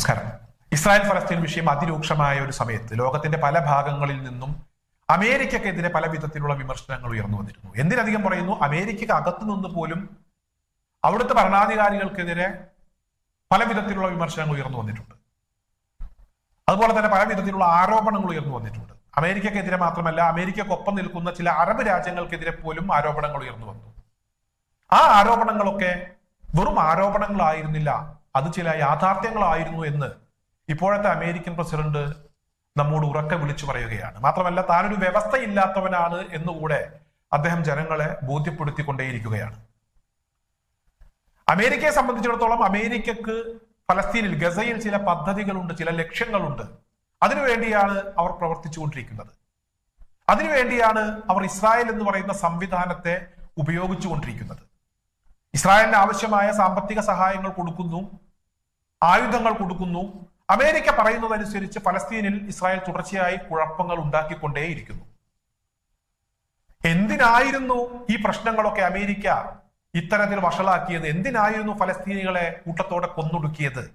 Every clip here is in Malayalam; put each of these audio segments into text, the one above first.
നമസ്കാരം. ഇസ്രായേൽ ഫലസ്തീൻ വിഷയം അതിരൂക്ഷമായ ഒരു സമയത്ത് ലോകത്തിന്റെ പല ഭാഗങ്ങളിൽ നിന്നും അമേരിക്കക്കെതിരെ പല വിധത്തിലുള്ള വിമർശനങ്ങൾ ഉയർന്നു വന്നിരുന്നു. എന്തിനധികം പറയുന്നു? അമേരിക്കക്ക് അകത്തു നിന്ന് പോലും അവിടുത്തെ ഭരണാധികാരികൾക്കെതിരെ പല വിധത്തിലുള്ള വിമർശനങ്ങൾ ഉയർന്നു വന്നിട്ടുണ്ട്. അതുപോലെ തന്നെ പല വിധത്തിലുള്ള ആരോപണങ്ങൾ ഉയർന്നു വന്നിട്ടുണ്ട്. അമേരിക്കക്കെതിരെ മാത്രമല്ല അമേരിക്കക്കൊപ്പം നിൽക്കുന്ന ചില അറബ് രാജ്യങ്ങൾക്കെതിരെ പോലും ആരോപണങ്ങൾ ഉയർന്നു വന്നു. ആ ആരോപണങ്ങളൊക്കെ വെറും ആരോപണങ്ങളായിരുന്നില്ല. അത് ചില യാഥാർത്ഥ്യങ്ങളായിരുന്നു എന്ന് ഇപ്പോഴത്തെ അമേരിക്കൻ പ്രസിഡന്റ് നമ്മോട് ഉറക്കെ വിളിച്ചു പറയുകയാണ്. മാത്രമല്ല താനൊരു വ്യവസ്ഥയില്ലാത്തവനാണ് എന്നുകൂടെ അദ്ദേഹം ജനങ്ങളെ ബോധ്യപ്പെടുത്തിക്കൊണ്ടേയിരിക്കുകയാണ്. അമേരിക്കയെ സംബന്ധിച്ചിടത്തോളം അമേരിക്കക്ക് ഫലസ്തീനിൽ ഗസയിൽ ചില പദ്ധതികളുണ്ട് ചില ലക്ഷ്യങ്ങളുണ്ട്. അതിനുവേണ്ടിയാണ് അവർ പ്രവർത്തിച്ചുകൊണ്ടിരിക്കുന്നത്. അതിനുവേണ്ടിയാണ് അവർ ഇസ്രായേൽ എന്ന് പറയുന്ന സംവിധാനത്തെ ഉപയോഗിച്ചുകൊണ്ടിരിക്കുന്നത്. ഇസ്രായേലിന് ആവശ്യമായ സാമ്പത്തിക സഹായങ്ങൾ കൊടുക്കുന്നു ആയുധങ്ങൾ കൊടുക്കുന്നു. അമേരിക്ക പറയുന്നതനുസരിച്ച് ഫലസ്തീനിൽ ഇസ്രായേൽ തുടർച്ചയായി കുഴപ്പങ്ങൾ ഉണ്ടാക്കിക്കൊണ്ടേയിരിക്കുന്നു. എന്തിനായിരുന്നു ഈ പ്രശ്നങ്ങളൊക്കെ അമേരിക്ക ഇത്തരത്തിൽ വഷളാക്കിയത്? എന്തിനായിരുന്നു ഫലസ്തീനികളെ കൂട്ടത്തോടെ കൊന്നൊടുക്കിയത്?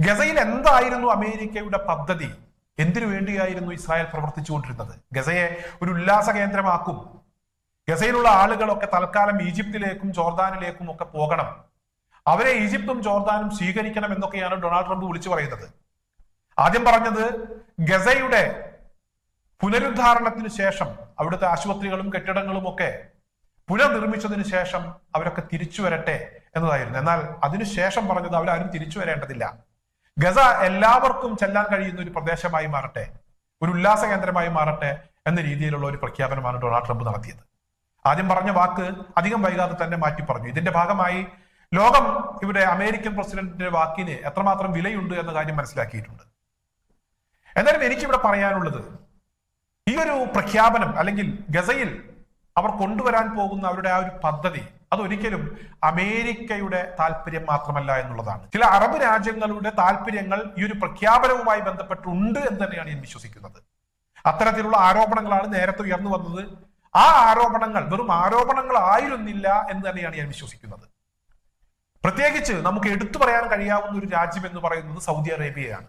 ഗസയിൽ എന്തായിരുന്നു അമേരിക്കയുടെ പദ്ധതി? എന്തിനു വേണ്ടിയായിരുന്നു ഇസ്രായേൽ പ്രവർത്തിച്ചുകൊണ്ടിരുന്നത്? ഗസയെ ഒരു ഉല്ലാസ കേന്ദ്രമാക്കും ഗസയിലുള്ള ആളുകളൊക്കെ തൽക്കാലം ഈജിപ്തിലേക്കും ജോർദാനിലേക്കും ഒക്കെ പോകണം. അവരെ ഈജിപ്തും ജോർദാനും സ്വീകരിക്കണം എന്നൊക്കെയാണ് ഡൊണാൾഡ് ട്രംപ് വിളിച്ചു പറയുന്നത്. ആദ്യം പറഞ്ഞത് ഗസയുടെ പുനരുദ്ധാരണത്തിന് ശേഷം അവിടുത്തെ ആശുപത്രികളും കെട്ടിടങ്ങളും ഒക്കെ പുനർനിർമ്മിച്ചതിന് ശേഷം അവരൊക്കെ തിരിച്ചു വരട്ടെ എന്നതായിരുന്നു. എന്നാൽ അതിനുശേഷം പറഞ്ഞത് അവരാരും തിരിച്ചു വരേണ്ടതില്ല. ഗസ എല്ലാവർക്കും ചെല്ലാൻ കഴിയുന്ന ഒരു പ്രദേശമായി മാറട്ടെ ഒരു ഉല്ലാസ കേന്ദ്രമായി മാറട്ടെ എന്ന രീതിയിലുള്ള ഒരു പ്രഖ്യാപനമാണ് ഡൊണാൾഡ് ട്രംപ് നടത്തിയത്. ആദ്യം പറഞ്ഞ വാക്ക് അധികം വൈകാതെ തന്നെ മാറ്റി പറഞ്ഞു. ഇതിന്റെ ഭാഗമായി ലോകം ഇവിടെ അമേരിക്കൻ പ്രസിഡന്റിന്റെ വാക്കിന് എത്രമാത്രം വിലയുണ്ട് എന്ന കാര്യം മനസ്സിലാക്കിയിട്ടുണ്ട്. എന്തായാലും എനിക്കിവിടെ പറയാനുള്ളത് ഈ ഒരു പ്രഖ്യാപനം അല്ലെങ്കിൽ ഗസയിൽ അവർ കൊണ്ടുവരാൻ പോകുന്ന അവരുടെ ആ ഒരു പദ്ധതി അതൊരിക്കലും അമേരിക്കയുടെ താല്പര്യം മാത്രമല്ല എന്നുള്ളതാണ്. ചില അറബ് രാജ്യങ്ങളുടെ താല്പര്യങ്ങൾ ഈ ഒരു പ്രഖ്യാപനവുമായി ബന്ധപ്പെട്ടുണ്ട് എന്ന് തന്നെയാണ് ഞാൻ വിശ്വസിക്കുന്നത്. അത്തരത്തിലുള്ള ആരോപണങ്ങളാണ് നേരത്തെ ഉയർന്നു വന്നത്. ആ ആരോപണങ്ങൾ വെറും ആരോപണങ്ങൾ ആയിരുന്നില്ല എന്ന് തന്നെയാണ് ഞാൻ വിശ്വസിക്കുന്നത്. പ്രത്യേകിച്ച് നമുക്ക് എടുത്തു പറയാൻ കഴിയാവുന്ന ഒരു രാജ്യം എന്ന് പറയുന്നത് സൗദി അറേബ്യയാണ്.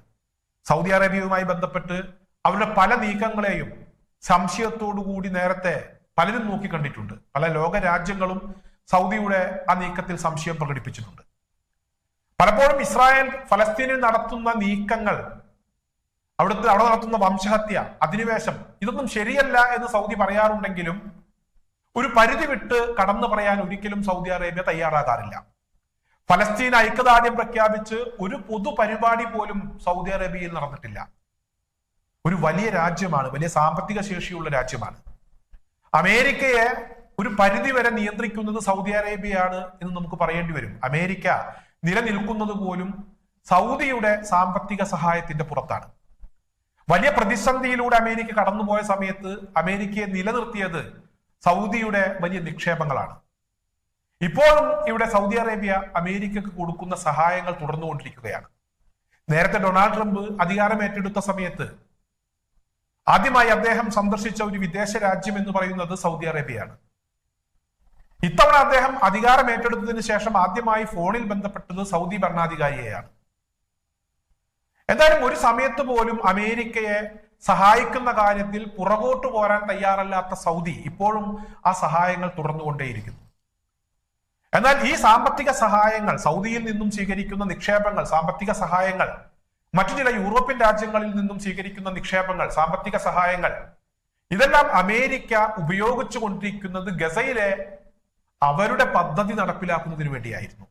സൗദി അറേബ്യയുമായി ബന്ധപ്പെട്ട് അവരുടെ പല നീക്കങ്ങളെയും കൂടി നേരത്തെ പലരും നോക്കിക്കണ്ടിട്ടുണ്ട് പല ലോക രാജ്യങ്ങളും സൗദിയുടെ ആ നീക്കത്തിൽ സംശയം പ്രകടിപ്പിച്ചിട്ടുണ്ട്. പലപ്പോഴും ഇസ്രായേൽ ഫലസ്തീനിൽ നടത്തുന്ന നീക്കങ്ങൾ അവിടുത്തെ അവിടെ നടത്തുന്ന വംശഹത്യ അധിനിവേശം ഇതൊന്നും ശരിയല്ല എന്ന് സൗദി പറയാറുണ്ടെങ്കിലും ഒരു പരിധി വിട്ട് കടന്നു പറയാൻ ഒരിക്കലും സൗദി അറേബ്യ തയ്യാറാകാറില്ല. ഫലസ്തീൻ ഐക്യദാർഢ്യം പ്രഖ്യാപിച്ച് ഒരു പൊതു പരിപാടി പോലും സൗദി അറേബ്യയിൽ നടന്നിട്ടില്ല. ഒരു വലിയ രാജ്യമാണ് വലിയ സാമ്പത്തിക ശേഷിയുള്ള രാജ്യമാണ്. അമേരിക്കയെ ഒരു പരിധി വരെ നിയന്ത്രിക്കുന്നത് സൗദി അറേബ്യയാണ് എന്ന് നമുക്ക് പറയേണ്ടി വരും. അമേരിക്ക നിലനിൽക്കുന്നത് പോലും സൗദിയുടെ സാമ്പത്തിക സഹായത്തിന്റെ പുറത്താണ്. വലിയ പ്രതിസന്ധിയിലൂടെ അമേരിക്ക കടന്നുപോയ സമയത്ത് അമേരിക്കയെ നിലനിർത്തിയത് സൗദിയുടെ വലിയ നിക്ഷേപങ്ങളാണ്. ഇപ്പോഴും ഇവിടെ സൗദി അറേബ്യ അമേരിക്കക്ക് കൊടുക്കുന്ന സഹായങ്ങൾ തുടർന്നുകൊണ്ടിരിക്കുകയാണ്. നേരത്തെ ഡൊണാൾഡ് ട്രംപ് അധികാരം ഏറ്റെടുത്ത സമയത്ത് ആദ്യമായി അദ്ദേഹം സന്ദർശിച്ച ഒരു വിദേശ രാജ്യം എന്ന് പറയുന്നത് സൗദി അറേബ്യയാണ്. ഇത്തവണ അദ്ദേഹം അധികാരം ഏറ്റെടുത്തതിന് ശേഷം ആദ്യമായി ഫോണിൽ ബന്ധപ്പെട്ടത് സൗദി ഭരണാധികാരിയെയാണ്. എന്തായാലും ഒരു സമയത്ത് പോലും അമേരിക്കയെ സഹായിക്കുന്ന കാര്യത്തിൽ പുറകോട്ട് പോരാൻ തയ്യാറല്ലാത്ത സൗദി ഇപ്പോഴും ആ സഹായങ്ങൾ തുടർന്നുകൊണ്ടേയിരിക്കുന്നു. എന്നാൽ ഈ സാമ്പത്തിക സഹായങ്ങൾ സൗദിയിൽ നിന്നും സ്വീകരിക്കുന്ന നിക്ഷേപങ്ങൾ സാമ്പത്തിക സഹായങ്ങൾ മറ്റു ചില യൂറോപ്യൻ രാജ്യങ്ങളിൽ നിന്നും സ്വീകരിക്കുന്ന നിക്ഷേപങ്ങൾ സാമ്പത്തിക സഹായങ്ങൾ ഇതെല്ലാം അമേരിക്ക ഉപയോഗിച്ചു കൊണ്ടിരിക്കുന്നത് ഗസയിലെ അവരുടെ പദ്ധതി നടപ്പിലാക്കുന്നതിന് വേണ്ടിയായിരുന്നു.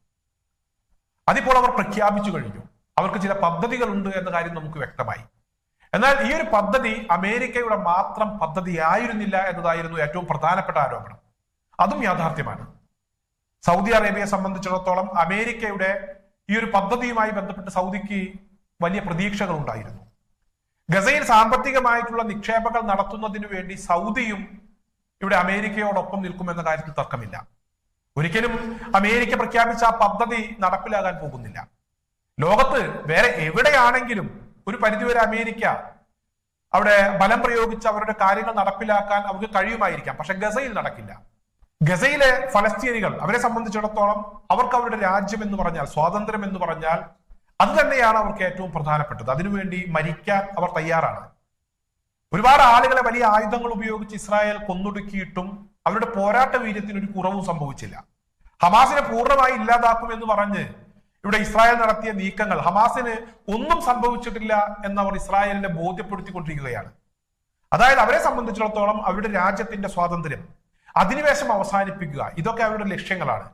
അതിപ്പോൾ അവർ പ്രഖ്യാപിച്ചു കഴിഞ്ഞു. അവർക്ക് ചില പദ്ധതികളുണ്ട് എന്ന കാര്യം നമുക്ക് വ്യക്തമായി. എന്നാൽ ഈ ഒരു പദ്ധതി അമേരിക്കയുടെ മാത്രം പദ്ധതി ആയിരുന്നില്ല എന്നതായിരുന്നു ഏറ്റവും പ്രധാനപ്പെട്ട ആരോപണം. അതും യാഥാർത്ഥ്യമാണ്. സൗദി അറേബ്യയെ സംബന്ധിച്ചിടത്തോളം അമേരിക്കയുടെ ഈ ഒരു പദ്ധതിയുമായി ബന്ധപ്പെട്ട് സൗദിക്ക് വലിയ പ്രതീക്ഷകൾ ഉണ്ടായിരുന്നു. ഗസയിൽ സാമ്പത്തികമായിട്ടുള്ള നിക്ഷേപങ്ങൾ നടത്തുന്നതിന് വേണ്ടി സൗദിയും ഇവിടെ അമേരിക്കയോടൊപ്പം നിൽക്കുമെന്ന കാര്യത്തിൽ തർക്കമില്ല. ഒരിക്കലും അമേരിക്ക പ്രഖ്യാപിച്ച ആ പദ്ധതി നടപ്പിലാകാൻ പോകുന്നില്ല. ലോകത്ത് വേറെ എവിടെയാണെങ്കിലും ഒരു പരിധിവരെ അമേരിക്ക അവിടെ ബലം പ്രയോഗിച്ച് അവരുടെ കാര്യങ്ങൾ നടപ്പിലാക്കാൻ അവർക്ക് കഴിയുമായിരിക്കാം. പക്ഷെ ഗസയിൽ നടക്കില്ല. ഗസയിലെ ഫലസ്തീനികൾ അവരെ സംബന്ധിച്ചിടത്തോളം അവർക്ക് അവരുടെ രാജ്യം എന്ന് പറഞ്ഞാൽ സ്വാതന്ത്ര്യം എന്ന് പറഞ്ഞാൽ അത് തന്നെയാണ് അവർക്ക് ഏറ്റവും പ്രധാനപ്പെട്ടത്. അതിനുവേണ്ടി മരിക്കാൻ അവർ തയ്യാറാണ്. ഒരുപാട് ആളുകളെ വലിയ ആയുധങ്ങൾ ഉപയോഗിച്ച് ഇസ്രായേൽ കൊന്നൊടുക്കിയിട്ടും അവരുടെ പോരാട്ട വീര്യത്തിന് ഒരു കുറവും സംഭവിച്ചില്ല. ഹമാസിനെ പൂർണമായി ഇല്ലാതാക്കും എന്ന് പറഞ്ഞ് ഇവിടെ ഇസ്രായേൽ നടത്തിയ നീക്കങ്ങൾ ഹമാസിന് ഒന്നും സംഭവിച്ചിട്ടില്ല എന്ന് അവർ ഇസ്രായേലിനെ ബോധ്യപ്പെടുത്തിക്കൊണ്ടിരിക്കുകയാണ്. അതായത് അവരെ സംബന്ധിച്ചിടത്തോളം അവരുടെ രാജ്യത്തിന്റെ സ്വാതന്ത്ര്യം അധിനിവേശം അവസാനിപ്പിക്കുക ഇതൊക്കെ അവരുടെ ലക്ഷ്യങ്ങളാണ്.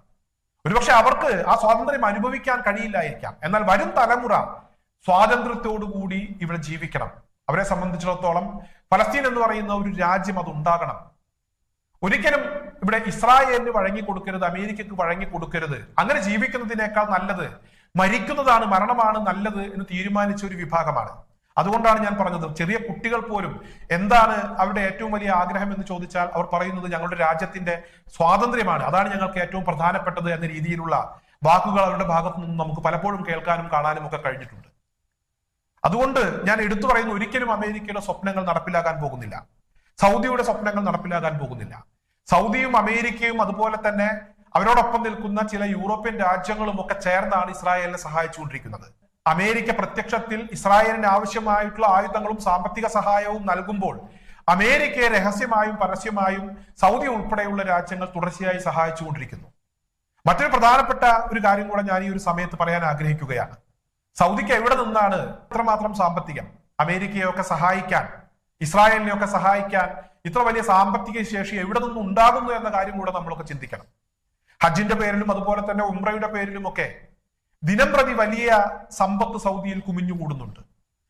ഒരുപക്ഷെ അവർക്ക് ആ സ്വാതന്ത്ര്യം അനുഭവിക്കാൻ കഴിയില്ലായിരിക്കാം. എന്നാൽ വരും തലമുറ സ്വാതന്ത്ര്യത്തോടുകൂടി ഇവിടെ ജീവിക്കണം. അവരെ സംബന്ധിച്ചിടത്തോളം ഫലസ്തീൻ എന്ന് പറയുന്ന ഒരു രാജ്യം അത് ഉണ്ടാകണം ഒരിക്കലും ഇവിടെ ഇസ്രായേലിന് വഴങ്ങി കൊടുക്കരുത് അമേരിക്കക്ക് വഴങ്ങി കൊടുക്കരുത് അങ്ങനെ ജീവിക്കുന്നതിനേക്കാൾ നല്ലത് മരിക്കുന്നതാണ് മരണമാണ് നല്ലത് എന്ന് തീരുമാനിച്ച ഒരു വിഭാഗമാണ്. അതുകൊണ്ടാണ് ഞാൻ പറഞ്ഞത് ചെറിയ കുട്ടികൾ പോലും എന്താണ് അവരുടെ ഏറ്റവും വലിയ ആഗ്രഹം എന്ന് ചോദിച്ചാൽ അവർ പറയുന്നത് ഞങ്ങളുടെ രാജ്യത്തിന്റെ സ്വാതന്ത്ര്യമാണ്. അതാണ് ഞങ്ങൾക്ക് ഏറ്റവും പ്രധാനപ്പെട്ടത് എന്ന രീതിയിലുള്ള വാക്കുകൾ അവരുടെ ഭാഗത്തു നിന്നും നമുക്ക് പലപ്പോഴും കേൾക്കാനും കാണാനും ഒക്കെ കഴിഞ്ഞിട്ടുണ്ട്. അതുകൊണ്ട് ഞാൻ എടുത്തു പറയുന്ന ഒരിക്കലും അമേരിക്കയുടെ സ്വപ്നങ്ങൾ നടപ്പിലാക്കാൻ പോകുന്നില്ല. സൗദിയുടെ സ്വപ്നങ്ങൾ നടപ്പിലാക്കാൻ പോകുന്നില്ല. സൗദിയും അമേരിക്കയും അതുപോലെ തന്നെ അവരോടൊപ്പം നിൽക്കുന്ന ചില യൂറോപ്യൻ രാജ്യങ്ങളും ഒക്കെ ചേർന്നാണ് ഇസ്രായേലിനെ സഹായിച്ചുകൊണ്ടിരിക്കുന്നത്. അമേരിക്ക പ്രത്യക്ഷത്തിൽ ഇസ്രായേലിന് ആവശ്യമായിട്ടുള്ള ആയുധങ്ങളും സാമ്പത്തിക സഹായവും നൽകുമ്പോൾ അമേരിക്കയെ രഹസ്യമായും പരസ്യമായും സൗദി ഉൾപ്പെടെയുള്ള രാജ്യങ്ങൾ തുടർച്ചയായി സഹായിച്ചുകൊണ്ടിരിക്കുന്നു. മറ്റൊരു പ്രധാനപ്പെട്ട ഒരു കാര്യം കൂടെ ഞാൻ ഈ ഒരു സമയത്ത് പറയാൻ ആഗ്രഹിക്കുകയാണ്. സൗദിക്ക് എവിടെ നിന്നാണ് ഇത്രമാത്രം സാമ്പത്തികം? അമേരിക്കയൊക്കെ സഹായിക്കാൻ ഇസ്രായേലിനെയൊക്കെ സഹായിക്കാൻ ഇത്ര വലിയ സാമ്പത്തിക ശേഷി എവിടെ നിന്ന് ഉണ്ടാകുന്നു എന്ന കാര്യം കൂടെ നമ്മളൊക്കെ ചിന്തിക്കണം. ഹജ്ജിന്റെ പേരിലും അതുപോലെ തന്നെ ഉംറയുടെ പേരിലും ഒക്കെ ദിനം പ്രതി വലിയ സമ്പത്ത് സൗദിയിൽ കുമിഞ്ഞു കൂടുന്നുണ്ട്.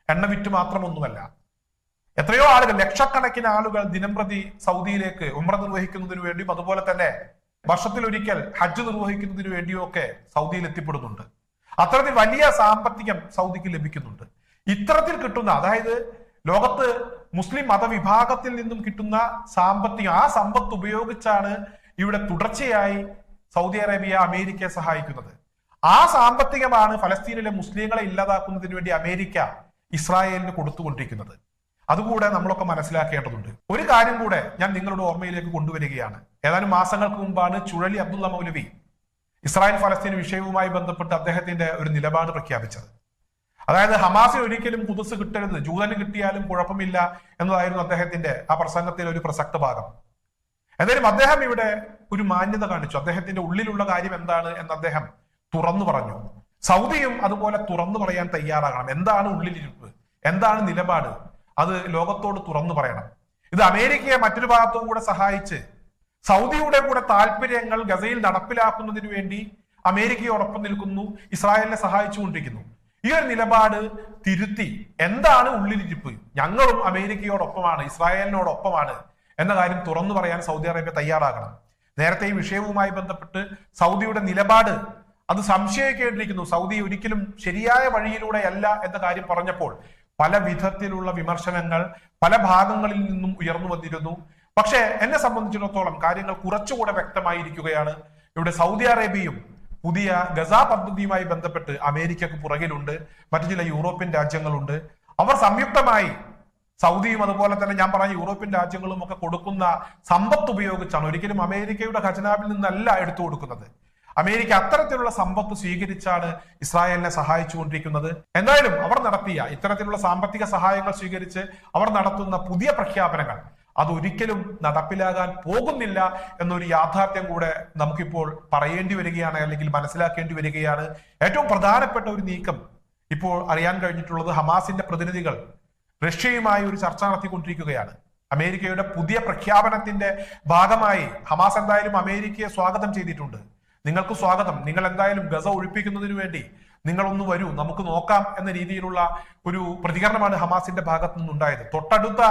എണ്ണ വിറ്റ് മാത്രമൊന്നുമല്ല. എത്രയോ ആളുകൾ ലക്ഷക്കണക്കിന് ആളുകൾ ദിനം പ്രതി സൗദിയിലേക്ക് ഉമ്ര നിർവഹിക്കുന്നതിനു വേണ്ടിയും അതുപോലെ തന്നെ വർഷത്തിൽ ഒരിക്കൽ ഹജ്ജ് നിർവഹിക്കുന്നതിനു വേണ്ടിയും ഒക്കെ സൗദിയിൽ എത്തിപ്പെടുന്നുണ്ട്. അത്തരത്തിൽ വലിയ സാമ്പത്തികം സൗദിക്ക് ലഭിക്കുന്നുണ്ട്. ഇത്തരത്തിൽ കിട്ടുന്ന അതായത് ലോകത്ത് മുസ്ലിം മതവിഭാഗത്തിൽ നിന്നും കിട്ടുന്ന സാമ്പത്തിക ആ സമ്പത്ത് ഉപയോഗിച്ചാണ് ഇവിടെ തുടർച്ചയായി സൗദി അറേബ്യ അമേരിക്കയെ സഹായിക്കുന്നത്. ആ സാമ്പത്തികമാണ് ഫലസ്തീനിലെ മുസ്ലിങ്ങളെ ഇല്ലാതാക്കുന്നതിന് വേണ്ടി അമേരിക്ക ഇസ്രായേലിന് കൊടുത്തുകൊണ്ടിരിക്കുന്നത്. അതുകൂടെ നമ്മളൊക്കെ മനസ്സിലാക്കേണ്ടതുണ്ട്. ഒരു കാര്യം കൂടെ ഞാൻ നിങ്ങളുടെ ഓർമ്മയിലേക്ക് കൊണ്ടുവരികയാണ്. ഏതാനും മാസങ്ങൾക്ക് മുമ്പാണ് ചുഴലി അബ്ദുള്ള മൗലവി ഇസ്രായേൽ ഫലസ്തീൻ വിഷയവുമായി ബന്ധപ്പെട്ട് അദ്ദേഹത്തിന്റെ ഒരു നിലപാട് പ്രഖ്യാപിച്ചത്. അതായത് ഹമാസിന് ഒരിക്കലും കുതിസ് കിട്ടരുത്. ജൂതന് കിട്ടിയാലും കുഴപ്പമില്ല എന്നതായിരുന്നു അദ്ദേഹത്തിന്റെ ആ പ്രസംഗത്തിലെ ഒരു പ്രസക്ത ഭാഗം. എന്തായാലും അദ്ദേഹം ഇവിടെ ഒരു മാന്യത കാണിച്ചു. അദ്ദേഹത്തിന്റെ ഉള്ളിലുള്ള കാര്യം എന്താണ് എന്ന് അദ്ദേഹം തുറന്നു പറഞ്ഞു. സൗദിയും അതുപോലെ തുറന്നു പറയാൻ തയ്യാറാകണം. എന്താണ് ഉള്ളിലിരിപ്പ്? എന്താണ് നിലപാട്? അത് ലോകത്തോട് തുറന്നു പറയണം. ഇത് അമേരിക്കയെ മറ്റൊരു ഭാഗത്തും കൂടെ സഹായിച്ച് സൗദിയുടെ കൂടെ താല്പര്യങ്ങൾ ഗസയിൽ നടപ്പിലാക്കുന്നതിന് വേണ്ടി അമേരിക്കയോടൊപ്പം നിൽക്കുന്നു ഇസ്രായേലിനെ സഹായിച്ചുകൊണ്ടിരിക്കുന്നു. ഈ ഒരു നിലപാട് തിരുത്തി എന്താണ് ഉള്ളിലിരിപ്പ് ഞങ്ങളും അമേരിക്കയോടൊപ്പമാണ് ഇസ്രായേലിനോടൊപ്പമാണ് എന്ന കാര്യം തുറന്നു പറയാൻ സൗദി അറേബ്യ തയ്യാറാകണം. നേരത്തെ ഈ വിഷയവുമായി ബന്ധപ്പെട്ട് സൗദിയുടെ നിലപാട് അത് സംശയിക്കേണ്ടിയിരിക്കുന്നു സൗദി ഒരിക്കലും ശരിയായ വഴിയിലൂടെ അല്ല എന്ന കാര്യം പറഞ്ഞപ്പോൾ പല വിധത്തിലുള്ള വിമർശനങ്ങൾ പല ഭാഗങ്ങളിൽ നിന്നും ഉയർന്നു വന്നിരുന്നു. പക്ഷേ എന്നെ സംബന്ധിച്ചിടത്തോളം കാര്യങ്ങൾ കുറച്ചുകൂടെ വ്യക്തമായിരിക്കുകയാണ്. ഇവിടെ സൗദി അറേബ്യയും പുതിയ ഗസ പദ്ധതിയുമായി ബന്ധപ്പെട്ട് അമേരിക്കക്ക് പുറകിലുണ്ട് മറ്റു ചില യൂറോപ്യൻ രാജ്യങ്ങളുണ്ട്. അവർ സംയുക്തമായി സൗദിയും അതുപോലെ തന്നെ ഞാൻ പറഞ്ഞ യൂറോപ്യൻ രാജ്യങ്ങളും ഒക്കെ കൊടുക്കുന്ന സമ്പത്ത് ഉപയോഗിച്ചാണ് ഒരിക്കലും അമേരിക്കയുടെ ഖജനാവിൽ നിന്നല്ല എടുത്തു കൊടുക്കുന്നത്. അമേരിക്ക അത്തരത്തിലുള്ള സമ്പത്ത് സ്വീകരിച്ചാണ് ഇസ്രായേലിനെ സഹായിച്ചുകൊണ്ടിരിക്കുന്നത്. എന്തായാലും അവർ നടത്തിയ ഇത്തരത്തിലുള്ള സാമ്പത്തിക സഹായങ്ങൾ സ്വീകരിച്ച് അവർ നടത്തുന്ന പുതിയ പ്രഖ്യാപനങ്ങൾ അത് ഒരിക്കലും നടപ്പിലാകാൻ പോകുന്നില്ല എന്നൊരു യാഥാർത്ഥ്യം കൂടെ നമുക്കിപ്പോൾ പറയേണ്ടി വരികയാണ് അല്ലെങ്കിൽ മനസ്സിലാക്കേണ്ടി വരികയാണ്. ഏറ്റവും പ്രധാനപ്പെട്ട ഒരു നീക്കം ഇപ്പോൾ അറിയാൻ കഴിഞ്ഞിട്ടുള്ളത് ഹമാസിന്റെ പ്രതിനിധികൾ റഷ്യയുമായി ഒരു ചർച്ച നടത്തിക്കൊണ്ടിരിക്കുകയാണ്. അമേരിക്കയുടെ പുതിയ പ്രഖ്യാപനത്തിന്റെ ഭാഗമായി ഹമാസ് എന്തായാലും അമേരിക്കയെ സ്വാഗതം ചെയ്തിട്ടുണ്ട്. നിങ്ങൾക്ക് സ്വാഗതം. നിങ്ങൾ എന്തായാലും ഗസ ഒഴിപ്പിക്കുന്നതിന് വേണ്ടി നിങ്ങളൊന്ന് വരൂ നമുക്ക് നോക്കാം എന്ന രീതിയിലുള്ള ഒരു പ്രതികരണമാണ് ഹമാസിന്റെ ഭാഗത്തു നിന്നുണ്ടായത്. തൊട്ടടുത്ത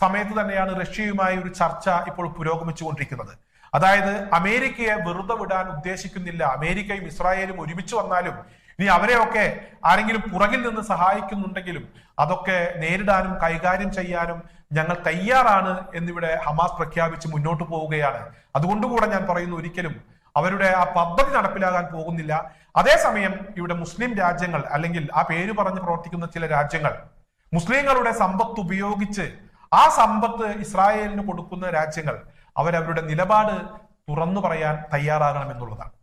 സമയത്ത് തന്നെയാണ് റഷ്യയുമായി ഒരു ചർച്ച ഇപ്പോൾ പുരോഗമിച്ചുകൊണ്ടിരിക്കുന്നത്. അതായത് അമേരിക്കയെ വെറുതെ വിടാൻ ഉദ്ദേശിക്കുന്നില്ല. അമേരിക്കയും ഇസ്രായേലും ഒരുമിച്ച് വന്നാലും ഇനി അവരെയൊക്കെ ആരെങ്കിലും പുറകിൽ നിന്ന് സഹായിക്കുന്നുണ്ടെങ്കിലും അതൊക്കെ നേരിടാനും കൈകാര്യം ചെയ്യാനും ഞങ്ങൾ തയ്യാറാണ് എന്നിവിടെ ഹമാസ് പ്രഖ്യാപിച്ച് മുന്നോട്ട് പോവുകയാണ്. അതുകൊണ്ടുകൂടെ ഞാൻ പറയുന്നു ഒരിക്കലും അവരുടെ ആ പദ്ധതി നടപ്പിലാകാൻ പോകുന്നില്ല. അതേസമയം ഇവിടെ മുസ്ലിം രാജ്യങ്ങൾ അല്ലെങ്കിൽ ആ പേര് പറഞ്ഞ് പ്രവർത്തിക്കുന്ന ചില രാജ്യങ്ങൾ മുസ്ലിങ്ങളുടെ സമ്പത്ത് ഉപയോഗിച്ച് ആ സമ്പത്ത് ഇസ്രായേലിന് കൊടുക്കുന്ന രാജ്യങ്ങൾ അവരവരുടെ നിലപാട് തുറന്നു പറയാൻ തയ്യാറാകണമെന്നുള്ളതാണ്